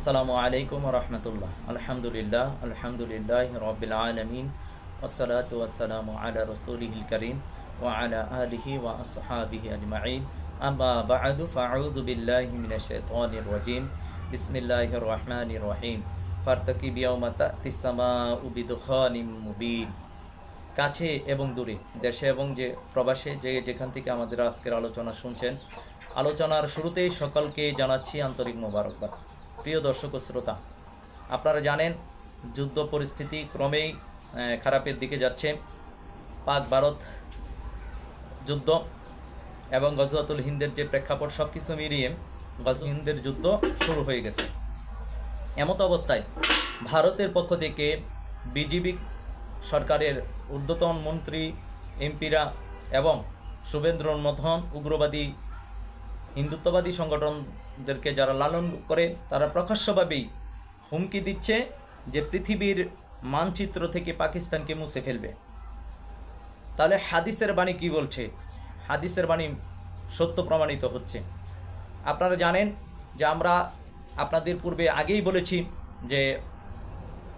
আসসালামু আলাইকুম রহমতুল্লাহ। আলহামদুলিল্লাহ আলহামদুলিল্লাহ রবিল আলমিন ওসলাত ওয়াসালামু আলা রসুলিহিল করিম ও আলা আলিহি ওয়া আসহাবিহি আজমাইন। আম্মা বা'দু, ফাউযু বিল্লাহি মিনাশ শাইতানির রাজিম। বিসমিল্লাহির রহমানির রহিম। ফারতাকিব ইয়াওমা তা'তিস সামাউ বিদুখানিম মুবিন। কাছে এবং দূরে, দেশে এবং যে প্রবাসে যে যেখান থেকে আমাদের আজকের আলোচনা শুনছেন, আলোচনার শুরুতেই সকলকে জানাচ্ছি আন্তরিক মোবারকবাদ। প্রিয় দর্শক ও শ্রোতা, আপনারা জানেন যুদ্ধ পরিস্থিতি ক্রমেই খারাপের দিকে যাচ্ছে। পাক ভারত যুদ্ধ এবং গজওয়াতুল হিন্দের যে প্রেক্ষাপট সব কিছু মিলিয়ে গজ হিন্দের যুদ্ধ শুরু হয়ে গেছে। এমত অবস্থায় ভারতের পক্ষ থেকে বিজিবি সরকারের ঊর্ধ্বতন মন্ত্রী, এমপিরা এবং শুভেন্দ্রনাথ মথন উগ্রবাদী হিন্দুত্ববাদী সংগঠনদেরকে যারা লালন করে, তারা প্রকাশ্যভাবেই হুমকি দিচ্ছে যে পৃথিবীর মানচিত্র থেকে পাকিস্তানকে মুছে ফেলবে। তাহলে হাদিসের বাণী কি বলছে? হাদিসের বাণী সত্য প্রমাণিত হচ্ছে। আপনারা জানেন যে আমরা আপনাদের পূর্বে আগেই বলেছি যে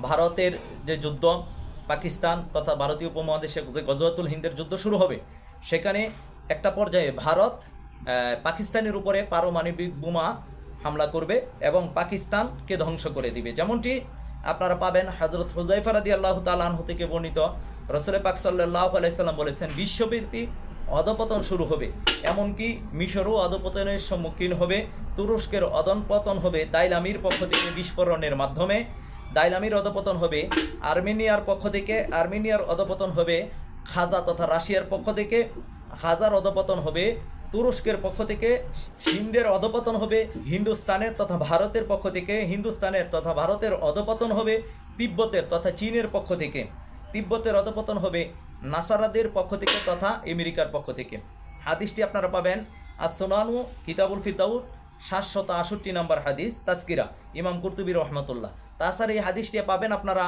ভারতের যে যুদ্ধ, পাকিস্তান তথা ভারতীয় উপমহাদেশে যে গজওয়াতুল হিন্দের যুদ্ধ শুরু হবে, সেখানে একটা পর্যায়ে ভারত পাকিস্তানের উপরে পারমাণবিক বোমা হামলা করবে এবং পাকিস্তানকে ধ্বংস করে দিবে। যেমনটি আপনারা পাবেন হজরত হুজাইফা রাদি আল্লাহ তালাহ থেকে বর্ণিত। রসুল পাক সাল্লাহ আলাইসাল্লাম বলেছেন, বিশ্বব্যাপী অধপতন শুরু হবে, এমনকি মিশরও অধপতনের সম্মুখীন হবে, তুরস্কের অদনপতন হবে, দাইলামির পক্ষ থেকে বিস্ফোরণের মাধ্যমে। দাইলামির অধপতন হবে, আর্মেনিয়ার পক্ষ থেকে, আর্মেনিয়ার অধপতন হবে, খাজা তথা রাশিয়ার পক্ষ থেকে খাজার অধপতন হবে তুরস্কের পক্ষ থেকে সিন্ধের অধপতন হবে, হিন্দুস্তানের তথা ভারতের পক্ষ থেকে, হিন্দুস্তানের তথা ভারতের অধপতন হবে, তিব্বতের তথা চীনের পক্ষ থেকে। তিব্বতের অধপতন হবে, নাসারাদের পক্ষ থেকে তথা আমেরিকার পক্ষ থেকে। হাদিসটি আপনারা পাবেন আসোনানু কিতাবুল ফিতাউর, সাতশত আষট্টি নম্বর হাদিস তাস্কিরা ইমাম কুরতুবী রহমতুল্লাহ। তাছাড়া এই হাদিসটি পাবেন আপনারা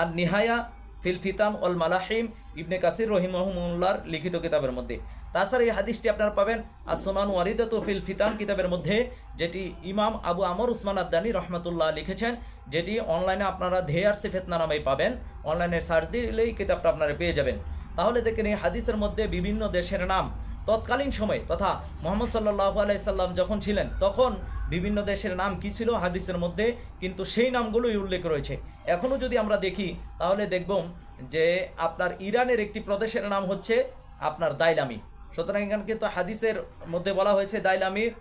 আর নিহায়া ফিল ফিতান ওল মালাহিম ইবনে কাসির রহিমহমুল্লার লিখিত কিতাবের মধ্যে। তাছাড়া এই হাদিসটি আপনারা পাবেন আসমান সোনান ওয়ারিদাত ফিল ফিতান কিতাবের মধ্যে, যেটি ইমাম আবু আমর উসমান আদানি রহমতুল্লাহ লিখেছেন, যেটি অনলাইনে আপনারা ধেয়ার সিফেতনা নামেই পাবেন। অনলাইনে সার্চ দিলেই কিতাবটা আপনারা পেয়ে যাবেন। তাহলে দেখেন এই হাদিসের মধ্যে বিভিন্ন দেশের নাম তৎকালীন সময়ে তথা মোহাম্মদ সাল্লাহ আলাইসাল্লাম যখন ছিলেন, তখন বিভিন্ন দেশের নাম কী ছিল হাদিসের মধ্যে, কিন্তু সেই নামগুলোই উল্লেখ রয়েছে। এখনও যদি আমরা দেখি, তাহলে দেখব যে আপনার ইরানের একটি প্রদেশের নাম হচ্ছে আপনার দাইলামি। সুতরাং এখানে কিন্তু হাদিসের মধ্যে বলা হয়েছে, দাইলামির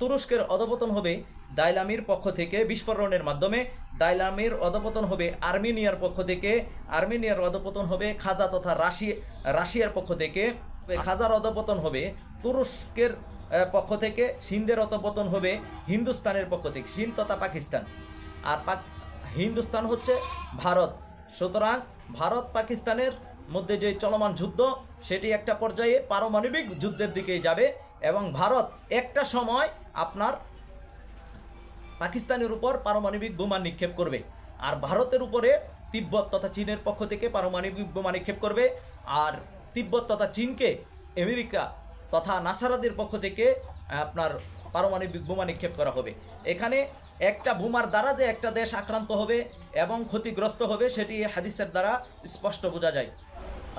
তুরস্কের অধপতন হবে দাইলামির পক্ষ থেকে বিস্ফোরণের মাধ্যমে দাইলামির অধপতন হবে আর্মেনিয়ার পক্ষ থেকে, আর্মেনিয়ার অধপতন হবে খাজা তথা রাশিয়া রাশিয়ার পক্ষ থেকে, খাজার অধপতন হবে তুরস্কের পক্ষ থেকে, সিন্ধের অধপতন হবে হিন্দুস্তানের পক্ষ থেকে, সিন্ধ তথা পাকিস্তান। আর পাক, হিন্দুস্তান হচ্ছে ভারত। সুতরাং ভারত পাকিস্তানের মধ্যে যে চলমান যুদ্ধ, সেটি একটা পর্যায়ে পারমাণবিক যুদ্ধের দিকে যাবে এবং ভারত একটা সময় আপনার পাকিস্তানের উপর পারমাণবিক বোমা নিক্ষেপ করবে। আর ভারতের উপরে তিব্বত তথা চীনের পক্ষ থেকে পারমাণবিক বোমা নিক্ষেপ করবে। আর তিব্বত তথা চীনকে আমেরিকা তথা নাসারাদের পক্ষ থেকে আপনার পারমাণবিক বোমা নিক্ষেপ করা হবে। এখানে একটা বোমার দ্বারা যে একটা দেশ আক্রান্ত হবে এবং ক্ষতিগ্রস্ত হবে, সেটি হাদিসের দ্বারা স্পষ্ট বোঝা যায়।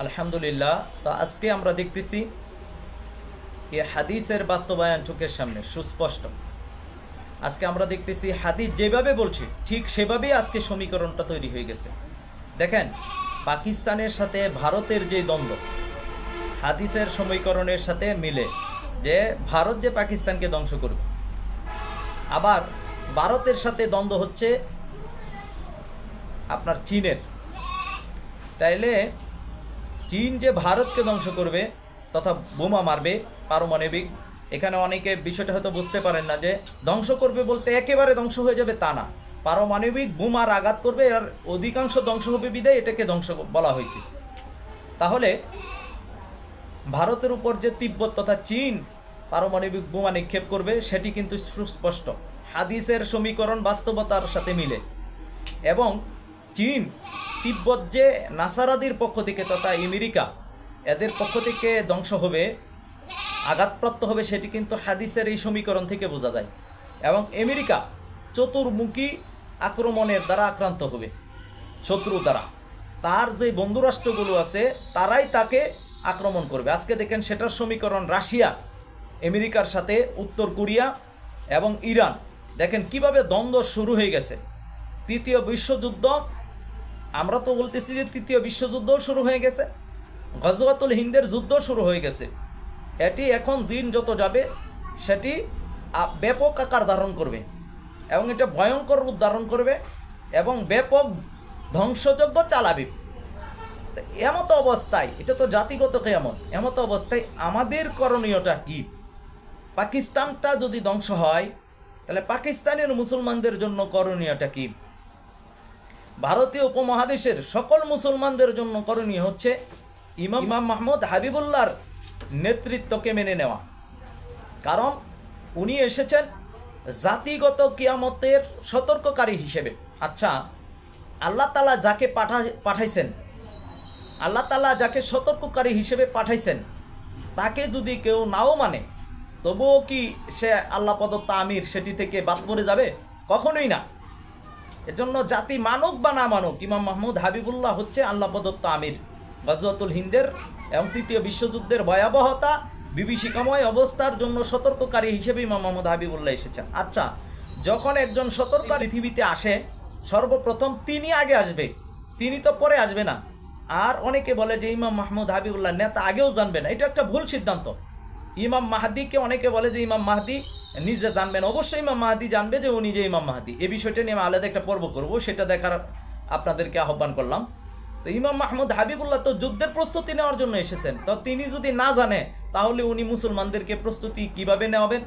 আলহামদুলিল্লাহ, তো আজকে আমরা দেখতেছি, এ হাদিসের বাস্তবায়ন চোখের সামনে, সুস্পষ্ট। আজকে আমরা দেখতেছি হাদিস যেভাবে বলছে, ঠিক সেভাবেই আজকে সমীকরণটা তৈরি হয়ে গেছে। দেখেন, পাকিস্তানের সাথে ভারতের যে দ্বন্দ্ব, হাদিসের সমীকরণের সাথে মিলে যে ভারত যে পাকিস্তানকে ধ্বংস করবে। আবার ভারতের সাথে দ্বন্দ্ব হচ্ছে আপনার চীনের। তাইলে চীন যে ভারতকে ধ্বংস করবে তথা বোমা মারবে, পারমাণবিক এখানে অনেকে বিষয়টা হয়তো বুঝতে পারেন না যে ধ্বংস করবে বলতে একেবারে ধ্বংস হয়ে যাবে তা না। পারমাণবিক বোমার আঘাত করবে আর অধিকাংশ ধ্বংস হবে বিদায় এটাকে ধ্বংস বলা হয়েছে। তাহলে ভারতের উপর যে তিব্বত তথা চীন পারমাণবিক বোমা নিক্ষেপ করবে, সেটি কিন্তু সুস্পষ্ট। হাদিসের সমীকরণ বাস্তবতার সাথে মিলে। এবং চীন, তিব্বত যে নাসারাদির পক্ষ থেকে তথা আমেরিকা, এদের পক্ষ থেকে ধ্বংস হবে আঘাতপ্রাপ্ত হবে সেটি কিন্তু হাদিসের এই সমীকরণ থেকে বোঝা যায়। এবং আমেরিকা চতুর্মুখী আক্রমণের দ্বারা আক্রান্ত হবে। শত্রু দ্বারা। তার যে বন্ধুরাষ্ট্রগুলো আছে, তারাই তাকে আক্রমণ করবে। আজকে দেখেন সেটার সমীকরণ রাশিয়া, আমেরিকার সাথে উত্তর কোরিয়া এবং ইরান। দেখেন কীভাবে দ্বন্দ্ব শুরু হয়ে গেছে। তৃতীয় বিশ্বযুদ্ধ, আমরা তো বলতেছি যে তৃতীয় বিশ্বযুদ্ধও শুরু হয়ে গেছে। গজওয়াতুল হিন্দের যুদ্ধ শুরু হয়ে গেছে। এটি এখন দিন যত যাবে, সেটি ব্যাপক আকার ধারণ করবে এবং এটা ভয়ঙ্কর রূপ ধারণ করবে এবং ব্যাপক ধ্বংসযজ্ঞ চালাবে। এমত অবস্থায়, এটা তো জাতিগত কেমন এমত অবস্থায় আমাদের করণীয়টা কি? পাকিস্তানটা যদি ধ্বংস হয়, তাহলে পাকিস্তানের মুসলমানদের জন্য করণীয়টা কি? ভারতীয় উপমহাদেশের সকল মুসলমানদের জন্য করণীয় হচ্ছে ইমাম ইমাম মাহমুদ হাবিবুল্লাহর নেতৃত্বকে মেনে নেওয়া। কারণ উনি এসেছেন জাতিগত কিয়ামতের সতর্ককারী হিসেবে। আচ্ছা আল্লাহ তালা যাকে পাঠা, পাঠাইছেন, আল্লাহ তালা যাকে সতর্ককারী হিসেবে পাঠাইছেন, তাকে যদি কেউ নাও মানে তবুও কি সে আল্লাহ প্রদত্ত আমির সেটি থেকে বাদ পড়ে যাবে? কখনোই না। এজন্য জাতি মানুক বা না মানুক, ইমাম মাহমুদ হাবিবুল্লাহ হচ্ছে আল্লাহ প্রদত্ত আমির গজওয়াতুল হিন্দের এবং তৃতীয় বিশ্বযুদ্ধের ভয়াবহতা বিভীষিকাময় অবস্থার জন্য সতর্ককারী হিসেবে ইমাম মাহমুদ হাবিবুল্লাহ এসেছেন। আচ্ছা যখন একজন সতর্ক পৃথিবীতে আসে, সর্বপ্রথম তিনি আগে আসবে, তিনি তো পরে আসবে না। আর অনেকে বলে যে ইমাম মাহমুদ হাবিবুল্লাহ নেতা আগেও জানবে না, এটা একটা ভুল সিদ্ধান্ত। ইমাম মাহাদিকে অনেকে বলে যে ইমাম মাহাদি নিজে জানবেন অবশ্যই ইমাম মাহাদি জানবে যে উনি যে ইমাম মাহাদি। এই বিষয়টা নিয়ে আমি আলাদা একটা পর্ব করব, সেটা দেখার আপনাদেরকে আহ্বান করলাম। তো ইমাম মাহমুদ হাবিবুল্লাহ তো যুদ্ধের প্রস্তুতি নেওয়ার জন্য এসেছেন। তো তিনি যদি না জানে, তাহলে উনি মুসলমানদেরকে প্রস্তুতি কীভাবে নেওয়াবেন?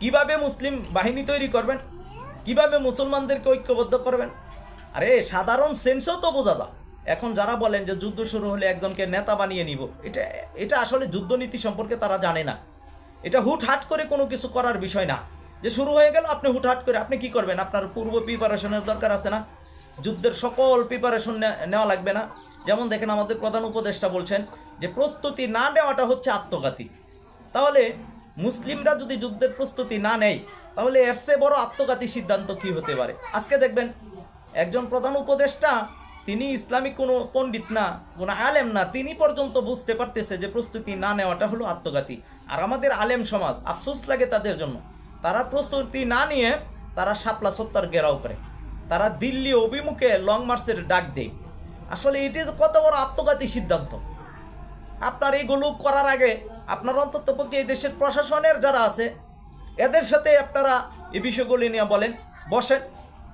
কীভাবে মুসলিম বাহিনী তৈরি করবেন? কীভাবে মুসলমানদেরকে ঐক্যবদ্ধ করবেন? আরে, সাধারণ সেন্সেও তো বোঝা যায়। এখন যারা বলেন যে যুদ্ধ শুরু হলে একজনকে নেতা বানিয়ে নিব, এটা এটা আসলে যুদ্ধনীতি সম্পর্কে তারা জানে না। এটা হুটহাট করে কোনো কিছু করার বিষয় না। যে শুরু হয়ে গেল, আপনি হুটহাট করে, আপনি কি করবেন? আপনার পূর্ব প্রিপারেশনের দরকার আছে না? যুদ্ধের সকল প্রিপারেশন নেওয়া লাগবে না। যেমন দেখেন আমাদের প্রধান উপদেষ্টা বলছেন যে প্রস্তুতি না নেওয়াটা হচ্ছে আত্মঘাতী। তাহলে মুসলিমরা যদি যুদ্ধের প্রস্তুতি না নেয়, তাহলে এর চেয়ে বড় আত্মঘাতী সিদ্ধান্ত কি হতে পারে? আজকে দেখবেন একজন প্রধান উপদেষ্টা, তিনি ইসলামিক কোনো পণ্ডিত না, কোনো আলেম না, তিনি পর্যন্ত বুঝতে পারতেছে যে প্রস্তুতি না নেওয়াটা হলো আত্মঘাতী। আর আমাদের আলেম সমাজ, আফসোস লাগে তাদের জন্য। তারা প্রস্তুতি না নিয়ে তারা শাপলা সত্তার ঘেরাও করে। তারা দিল্লি অভিমুখে লং মার্চের ডাক দেয়। আসলে এটি যে কত বড় আত্মঘাতী সিদ্ধান্ত। আপনার এইগুলো করার আগে আপনার অন্তত পক্ষে এই দেশের প্রশাসনের যারা আছে, এদের সাথে আপনারা এই বিষয়গুলি নিয়ে বলেন, বসেন,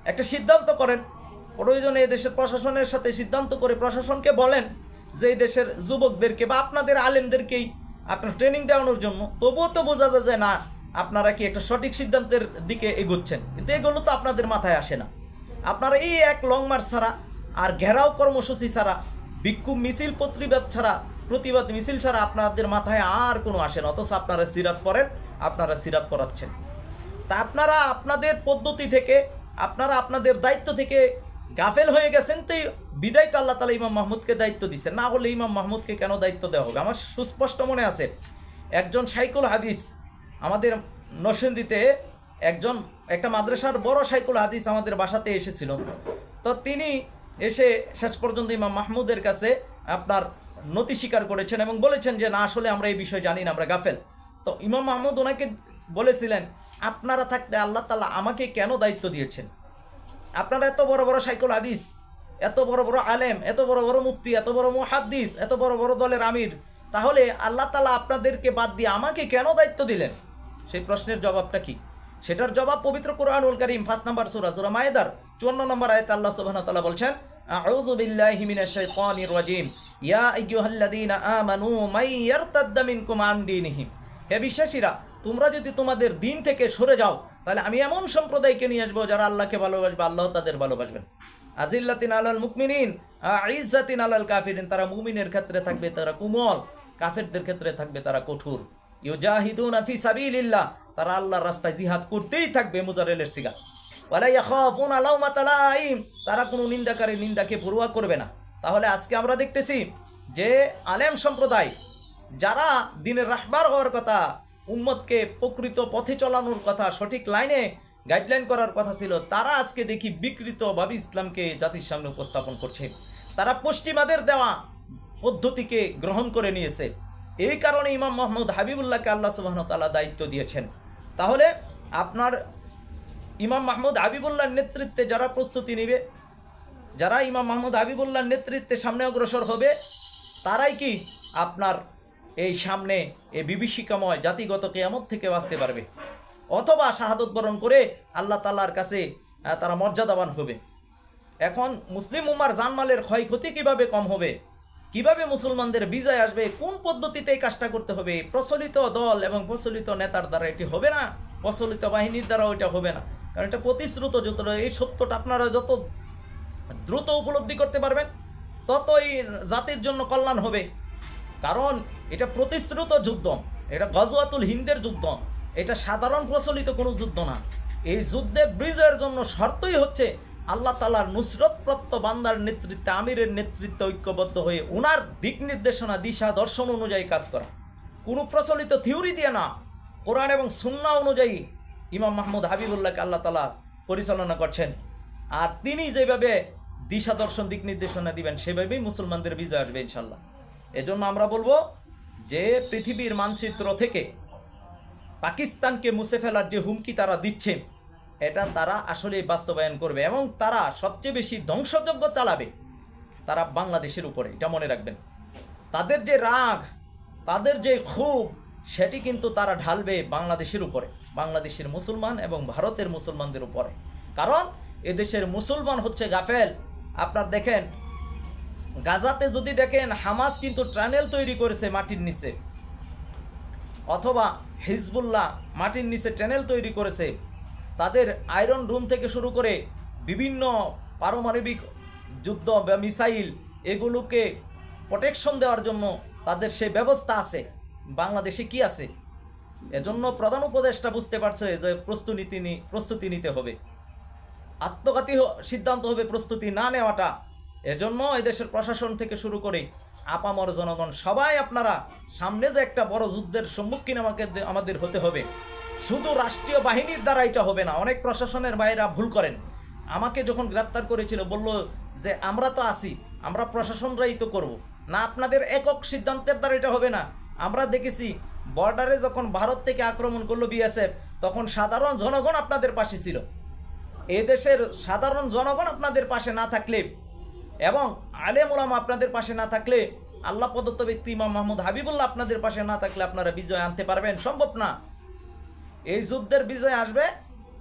একটা সিদ্ধান্ত করেন। প্রয়োজনে এই দেশের প্রশাসনের সাথে সিদ্ধান্ত করে প্রশাসনকে বলেন যে এই দেশের যুবকদেরকে বা আপনাদের আলেমদেরকেই আপনার ট্রেনিং দেওয়ানোর জন্য। তবুও তো বোঝা যায় যে না, আপনারা কি একটা সঠিক সিদ্ধান্তের দিকে এগোচ্ছেন। কিন্তু এগুলো তো আপনাদের মাথায় আসে না। আপনারা এই এক লং মার্চ ছাড়া আর ঘেরাও কর্মসূচি ছাড়া বিক্ষোভ মিছিল প্রতিবাদ ছাড়া, প্রতিবাদ মিছিল ছাড়া আপনাদের মাথায় আর কোনো আসে না। অথচ আপনারা সিরাত পড়েন, আপনারা সিরাত পড়াচ্ছেন। তা আপনারা আপনাদের পদ্ধতি থেকে, আপনারা আপনাদের দায়িত্ব থেকে গাফেল হয়ে গেছেন, তো বিদায় তো আল্লাহ তালা ইমাম মাহমুদকে দায়িত্ব দিচ্ছেন না হলে ইমাম মাহমুদকে কেন দায়িত্ব দেওয়া হবে? আমার সুস্পষ্ট মনে আছে, একজন সাইকুল হাদিস আমাদের নরসিংদীতে একজন, একটা মাদ্রাসার বড় সাইকুল হাদিস আমাদের বাসাতে এসেছিল। তো তিনি এসে শেষ পর্যন্ত ইমাম মাহমুদের কাছে আপনার নতি স্বীকার করেছেন এবং বলেছেন যে, না, আসলে আমরা এই বিষয় জানি না, আমরা গাফেল। তো ইমাম মাহমুদ ওনাকে বলেছিলেন, আপনারা থাকলে আল্লাহ তালা আমাকে কেন দায়িত্ব দিয়েছেন? আপনারা এত বড় বড় সাইকুল হাদিস, এত বড় বড় আলেম, এত বড় বড় মুফতি, এত বড় মুহাদ্দিস, এত বড় বড় দলের আমির, তাহলে আল্লাহ তালা আপনাদেরকে বাদ দিয়ে আমাকে কেন দায়িত্ব দিলেন? সেই প্রশ্নের জবাবটা কি? সেটার জবাব পবিত্র কোরআনুল করিম, ফার্স্ট নাম্বার সুরা সুরা মায়েদার, চুয়ান্ন নম্বর আয়তে আল্লাহ সুবহানাহু ওয়া তাআলা বলছেন হে বিশ্বাসীরা, তোমরা যদি তোমাদের দিন থেকে সরে যাও, তাহলে আমি এমন সম্প্রদায়কে নিয়ে আসব যারা আল্লাহকে ভালোবাসবে, আল্লাহ তাদের ভালোবাসবেন। আজিল্লাতিন আলাল মুকমিনিন ইজ্জাতিন আলাল কাফিরিন, তারা মুমিনের ক্ষেত্রে থাকবে, তারা কুমল, কাফেরদের ক্ষেত্রে থাকবে, তারা কঠোর। ইউজাহিদুনা ফি সাবিলিল্লাহ তারা আল্লাহর রাস্তায় জিহাদ করতেই থাকবে মুজারেলের সিগা তারা কোনো নিন্দাকারী নিন্দাকে পড়ুয়া করবে না। তাহলে আজকে আমরা দেখতেছি যে আলেম সম্প্রদায়, যারা দিনের রাহবার হওয়ার কথা, উম্মতকে প্রকৃত পথে চলানোর কথা, সঠিক লাইনে গাইডলাইন করার কথা ছিল, তারা আজকে দেখি বিকৃত বিকৃতভাবে ইসলামকে জাতির সামনে উপস্থাপন করছে। তারা পশ্চিমাদের দেওয়া পদ্ধতিকে গ্রহণ করে নিয়েছে। এই কারণে ইমাম মোহাম্মদ হাবিবুল্লাহকে আল্লাহ সুবাহ তালা দায়িত্ব দিয়েছেন। তাহলে আপনার ইমাম মাহমুদ হাবিবুল্লাহর নেতৃত্বে যারা প্রস্তুতি নেবে, যারা ইমাম মাহমুদ হাবিবুল্লাহর নেতৃত্বে সামনে অগ্রসর হবে, তারাই কি আপনার এই সামনে এই বিভীষিকাময় জাতিগত কেয়ামত থেকে বাঁচতে পারবে? অথবা শাহাদত বরণ করে আল্লাহ তাল্লার কাছে তারা মর্যাদাবান হবে। এখন মুসলিম উমার জানমালের ক্ষয়ক্ষতি কীভাবে কম হবে? কীভাবে মুসলমানদের বিজয় আসবে, কোন পদ্ধতিতে এই কাজটা করতে হবে, প্রচলিত দল এবং প্রচলিত নেতার দ্বারা এটি হবে না, প্রচলিত বাহিনীর দ্বারা ওইটা হবে না। কারণ এটা প্রতিশ্রুত যত, এই সত্যটা আপনারা যত দ্রুত উপলব্ধি করতে পারবেন, ততই জাতির জন্য কল্যাণ হবে। কারণ এটা প্রতিশ্রুত যুদ্ধ, এটা গজওয়াতুল হিন্দের যুদ্ধ, এটা সাধারণ প্রচলিত কোনো যুদ্ধ না। এই যুদ্ধে বিজয়ের জন্য শর্তই হচ্ছে আল্লাহ তালার নুসরতপ্রাপ্ত বান্দার নেতৃত্বে, আমিরের নেতৃত্বে ঐক্যবদ্ধ হয়ে ওনার দিক নির্দেশনা, দিশা, দর্শন অনুযায়ী কাজ করা। কোনো প্রচলিত থিওরি দিয়ে না, কোরআন এবং সুন্না অনুযায়ী ইমাম মাহমুদ হাবিবুল্লাহকে আল্লাহ তালা পরিচালনা করছেন। আর তিনি যেভাবে দিশা, দর্শন, দিক নির্দেশনা দিবেন, সেভাবেই মুসলমানদের বিজয় আসবে ইনশাল্লাহ এজন্য আমরা বলব যে পৃথিবীর মানচিত্র থেকে পাকিস্তানকে মুছে ফেলার যে হুমকি তারা দিচ্ছে এটা তারা আসলে বাস্তবায়ন করবে এবং তারা সবচেয়ে বেশি ধ্বংসযজ্ঞ চালাবে তারা বাংলাদেশের উপরে, এটা মনে রাখবেন। তাদের যে রাগ, তাদের যে ক্ষোভ, সেটি কিন্তু তারা ঢালবে বাংলাদেশের উপরে, বাংলাদেশের মুসলমান এবং ভারতের মুসলমানদের উপরে। কারণ এদেশের মুসলমান হচ্ছে গাফেল। আপনার দেখেন, গাজাতে যদি দেখেন, হামাস কিন্তু টানেল তৈরি করেছে মাটির নিচে। অথবা হিজবুল্লাহ মাটির নিচে ট্যানেল তৈরি করেছে। তাদের আয়রন রুম থেকে শুরু করে বিভিন্ন পারমাণবিক যুদ্ধ বা মিসাইল এগুলোকে প্রোটেকশন দেওয়ার জন্য তাদের সেই ব্যবস্থা আছে। বাংলাদেশে কি আছে? এজন্য প্রধান উপদেষ্টা বুঝতে পারছে যে প্রস্তুতি প্রস্তুতি নিতে হবে। আত্মঘাতী সিদ্ধান্ত হবে প্রস্তুতি না নেওয়াটা। এজন্য এদেশের প্রশাসন থেকে শুরু করে আপামর জনগণ সবাই আপনারা সামনে যে একটা বড় যুদ্ধের সম্মুখীন আমাকে আমাদের হতে হবে। শুধু রাষ্ট্রীয় বাহিনীর দ্বারা এটা হবে না, অনেক প্রশাসনের বাইরা ভুল করেন। আমাকে যখন গ্রেফতার করেছিল, বলল যে, আমরা তো আছি, আমরা প্রশাসনরাই তো করব। না, আপনাদের একক সিদ্ধান্তের দ্বারা এটা হবে না। আমরা দেখেছি, বর্ডারে যখন ভারত থেকে আক্রমণ করল বিএসএফ, তখন সাধারণ জনগণ আপনাদের পাশে ছিল। এদেশের সাধারণ জনগণ আপনাদের পাশে না থাকলে এবং আলেম ওলামা আপনাদের পাশে না থাকলে, আল্লাহ প্রদত্ত ব্যক্তি ইমাম মাহমুদ হাবিবুল্লাহ আপনাদের পাশে না থাকলে আপনারা বিজয় আনতে পারবেন। সম্ভব না। এই যুদ্ধের বিজয় আসবে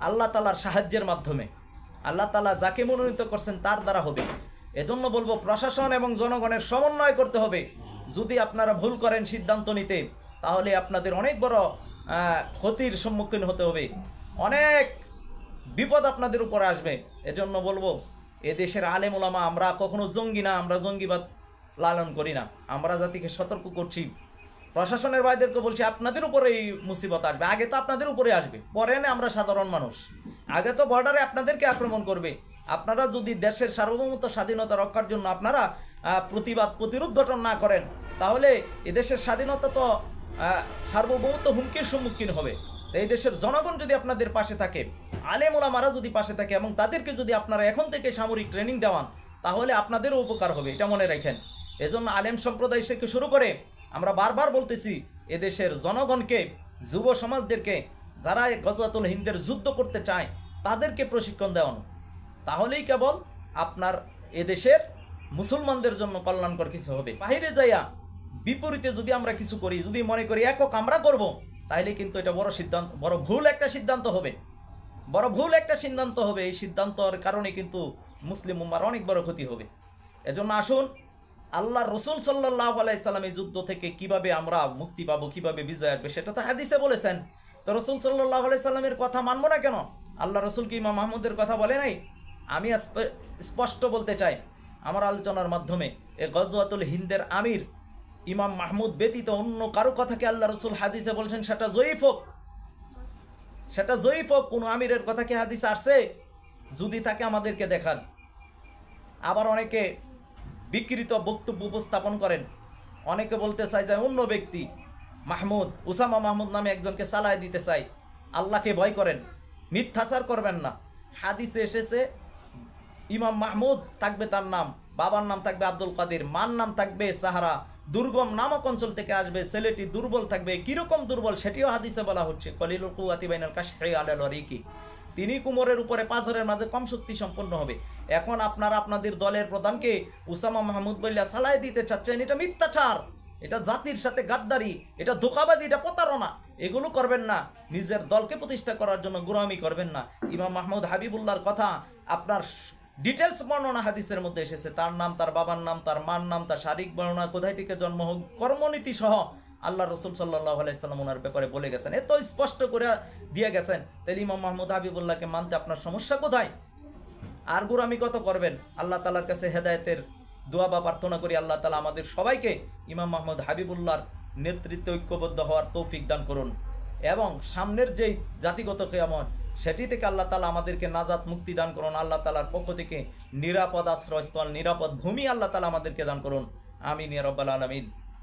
আল্লাহ তালার সাহায্যের মাধ্যমে। আল্লাহ তালা যাকে মনোনীত করছেন তার দ্বারা হবে। এজন্য বলব, প্রশাসন এবং জনগণের সমন্বয় করতে হবে। যদি আপনারা ভুল করেন সিদ্ধান্ত নিতে, তাহলে আপনাদের অনেক বড় ক্ষতির সম্মুখীন হতে হবে। অনেক বিপদ আপনাদের উপরে আসবে। এজন্য বলব এ দেশের আলেম ওলামা আমরা কখনো জঙ্গি না, আমরা জঙ্গিবাদ লালন করি না। আমরা জাতিকে সতর্ক করছি। প্রশাসনের ভাইদেরকে বলছি, আপনাদের উপরে এই মুসিবত আসবে। আগে তো আপনাদের উপরে আসবে। পরে না আমরা সাধারণ মানুষ। আগে তো বর্ডারে আপনাদেরকে আক্রমণ করবে। আপনারা যদি দেশের সার্বভৌমত্ব, স্বাধীনতা রক্ষার জন্য আপনারা প্রতিবাদ, প্রতিরোধ গঠন না করেন, তাহলে এদেশের স্বাধীনতা তো সার্বভৌমত্ব হুমকির সম্মুখীন হবে। এই দেশের জনগণ যদি আপনাদের পাশে থাকে আলেমোলামারা যদি পাশে থাকে এবং তাদেরকে যদি আপনারা এখন থেকে সামরিক ট্রেনিং দেওয়ান, তাহলে আপনাদেরও উপকার হবে। এটা মনে রাখেন। এজন্য আলেম সম্প্রদায় থেকে শুরু করে আমরা বারবার বলতেছি, এদেশের জনগণকে, যুব সমাজদেরকে, যারা গজওয়াতুল হিন্দের যুদ্ধ করতে চায়, তাদেরকে প্রশিক্ষণ দেওয়ানো। তাহলেই কেবল আপনার এদেশের মুসলমানদের জন্য কল্যাণকর কিছু হবে। বাহিরে যাইয়া বিপরীতে যদি আমরা কিছু করি, যদি মনে করি একক আমরা করব তাহলে কিন্তু এটা বড় সিদ্ধান্ত, বড় ভুল একটা সিদ্ধান্ত হবে। বড় ভুল একটা সিদ্ধান্ত হবে, এই সিদ্ধান্তর কারণে কিন্তু মুসলিম উম্মার অনেক বড় ক্ষতি হবে। এজন্য আসুন আল্লাহ রসুল সাল্লাহ আলাইসাল্লাম এই যুদ্ধ থেকে কীভাবে আমরা মুক্তি পাবো, কীভাবে বিজয় আসবে, সেটা তো হাদিসে বলেছেন। তো রসুল সাল্লাহ আলাইসাল্লামের কথা মানবো না কেন? আল্লাহ রসুল কি ইমাম মাহমুদের কথা বলে নাই? আমি স্প- স্পষ্ট বলতে চাই, আমার আলোচনার মাধ্যমে, এ গজওয়াতুল হিন্দের আমির ইমাম মাহমুদ ব্যতীত অন্য কারও কথাকে আল্লাহ রসুল হাদিসে বলছেন, সেটা জয়ীফ হোক। সেটা জয়ীফ হোক, কোনো আমিরের কথা কি হাদিস আসছে যদি তাকে আমাদেরকে দেখান। আবার অনেকে বিকৃত বক্তব্য উপস্থাপন করেন। অনেকে বলতে চায় যে অন্য ব্যক্তি, মাহমুদ, উসামা মাহমুদ নামে একজনকে চালায় দিতে চাই আল্লাহকে ভয় করেন। মিথ্যাচার করবেন না। হাদিসে এসেছে, ইমাম মাহমুদ থাকবে তার নাম, বাবার নাম থাকবে আব্দুল কাদের, মার নাম থাকবে সাহারা, দুর্গম নামক অঞ্চল থেকে আসবে, ছেলেটি দুর্বল থাকবে, কীরকম দুর্বল সেটিও হাদিসে বলা হচ্ছে, কলিলুল কুয়াতি বাইনাল কাশহি আলাল রিকি তিনি কুমোরের উপরে পাঁচরের মাঝে কম শক্তি সম্পন্ন হবে। এখন আপনারা আপনাদের দলের প্রধানকে উসামা মাহমুদ বললা সালাই দিতে চাচ্ছেন, এটা মিথ্যাচার। এটা জাতির সাথে গাদ্দারি, এটা ধোকাবাজি, এটা প্রতারণা। এগুলো করবেন না, নিজের দলকে প্রতিষ্ঠা করার জন্য গুরামি করবেন না। ইমাম মাহমুদ হাবিবুল্লাহর কথা আপনার ডিটেলস বর্ণনা হাদিসের মধ্যে এসেছে। তার নাম, তার বাবার নাম, তার মার নাম, তার শারীরিক বর্ণনা কোথায় থেকে জন্ম হোক, কর্মনীতি সহ আল্লাহ রসুল সাল্লাহ আলাইসাল্লাম ওনার ব্যাপারে বলে গেছেন। এত স্পষ্ট করে দিয়ে গেছেন। তাহলে ইমাম মাহমুদ হাবিবুল্লাহকে মানতে আপনার সমস্যা কোথায়? আর গুরামি কত করবেন? আল্লাহ তালার কাছে হেদায়েতের দোয়া বা প্রার্থনা করি আল্লাহ তালা আমাদের সবাইকে ইমাম মাহমুদ হাবিবুল্লাহর নেতৃত্বে ঐক্যবদ্ধ হওয়ার তৌফিক দান করুন। এবং সামনের যেই জাতিগত কেয়ামত, সেটি থেকে আল্লাহ তালা আমাদেরকে নাজাত মুক্তি দান করুন। আল্লাহ তালার পক্ষ থেকে নিরাপদ আশ্রয়স্থল, নিরাপদ ভূমি আল্লাহ তালা আমাদেরকে দান করুন। আমিন রব্বাল আলমিন।